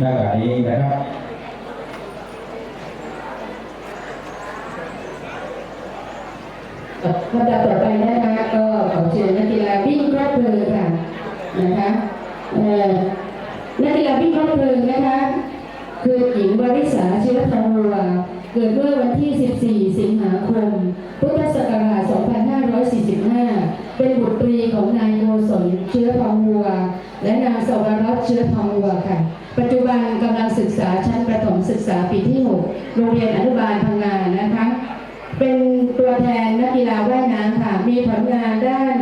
หน้ากากนี้นะครับลำดับต่อไปนะคะก็ขอเชิญนักกีฬาวิ่งครอบเพลิงค่ะนะคะเอ่อนักกีฬาวิ่งครอบเพลิงนะคะคือหญิงวริษาเชื้อทองวัวเกิดเมื่อวันที่ 14 สิงหาคม พุทธศักราช 2545 เป็นบุตรีของนายโกศลเชื้อทองวัว และนางสวรัตน์เชื้อทองวัวค่ะ ปัจจุบันกำลังศึกษาชั้นประถมศึกษาปีที่ 6 โรงเรียนอนุบาลพังงานนะคะ เป็นตัวแทนนักกีฬาว่ายน้ำค่ะ มีผลงานด้าน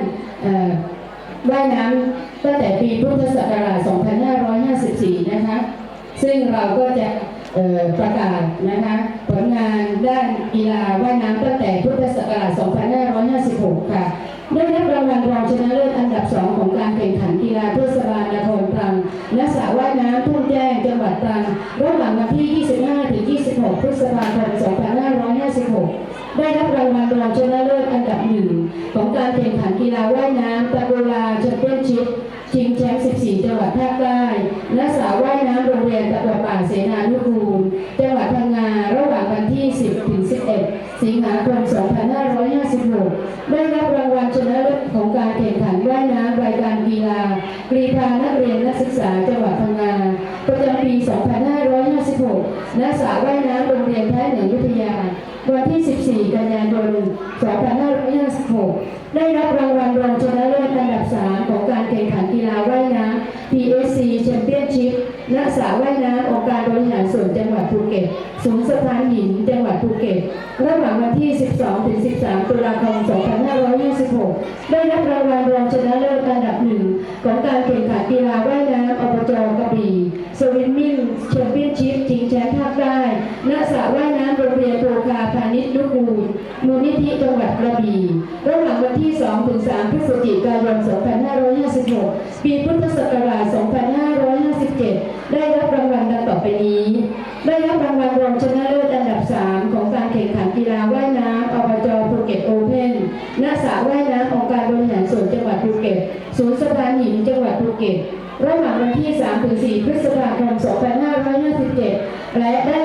ว่ายน้ำตั้งแต่ปีพุทธศักราช 2554 นะคะ ซึ่งเราก็จะประกาศนะคะผลงานด้านกีฬาว่ายน้ำตั้งแต่พุทธศักราช 2556 ค่ะได้รับรางวัลรองชนะเลิศอันดับ 2 ของการแข่งขันำทุ่งแจ้งจังหวัดตรังระหว่างวันที่ 25 ถึง 26 พฤษภาคม 2556 ได้รับรางวัลรองชนะเลิศอันดับหนึ่งของการแข่งขันกีฬาว่ายน้ำตะโกลาแชมเปี้ยนชิพชิงแชมป์ 14 จังหวัดภาคใต้ณสระว่ายน้ำโรงเรียนตะกัวป่าเสนานุกูล จังหวัดพังงา ระหว่างวันที่ 10 ถึง 11 สิงหาคม 2556 ได้รับรางวัลชนะเลิศของการแข่งขันว่ายน้ำรายการกีฬากรีฑานักเรียนนักศึกษา ณสระว่ายน้ำโรงเรียนแพทย์เหนือวิทยา วันที่ 14 กันยายน 2556 ได้รับรางวัลรองชนะเลิศอันดับ 3 ของการแข่งขันกีฬาว่ายน้ำ PSC Championship ณสระว่ายน้ำองค์การบริหารส่วนจังหวัดภูเก็ตสูงสะพานหินจังหวัดภูเก็ตระหว่างวันที่ 12 ถึง 13 ตุลาคม 2526 ได้รับรางวัลรองชนะเลิศอันดับหนึ่งของการ สระว่ายน้ำโรงเรียนโพคาพาณิชย์นุกูลมูลนิธิจังหวัดกระบี่ระหว่างวันที่ 2 ถึง 3 พฤศจิกายน 2556 ปีพุทธศักราช 2557 ได้รับรางวัลดังต่อไปนี้ ได้รับรางวัลรองชนะเลิศอันดับ 3 ของการแข่งขันกีฬาว่ายน้ำอบจภูเก็ตโอเพ่นณสระว่ายน้ำองค์การบริหารส่วนจังหวัดภูเก็ต ศูนย์สะพานหินจังหวัดภูเก็ต ระหว่างวันที่3-4พฤษภาคม 2557 และได้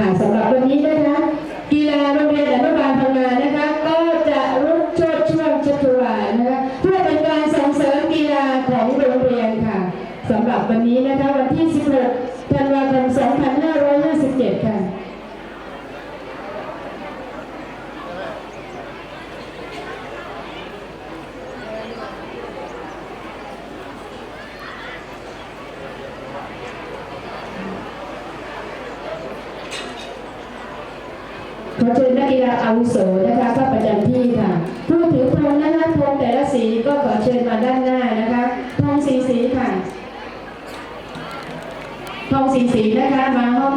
ค่ะสำหรับวันนี้นะคะ กีฬาโรงเรียนอนุบาลพังงานะคะ ก็จะรุกโชดช่วงชัชวานะคะเพื่อเป็นการส่งเสริมกีฬาของโรงเรียนค่ะสำหรับวันนี้นะคะวันที่ 16 ธันวาคม 2557 ค่ะ ขอเชิญนักกีฬาอาวุโสนะคะเข้าประจำที่ค่ะผู้ถือธงนะคะธงแต่ละสีก็ขอเชิญมาด้านหน้านะคะธงสีสีค่ะธงสีสีนะคะมาห้อง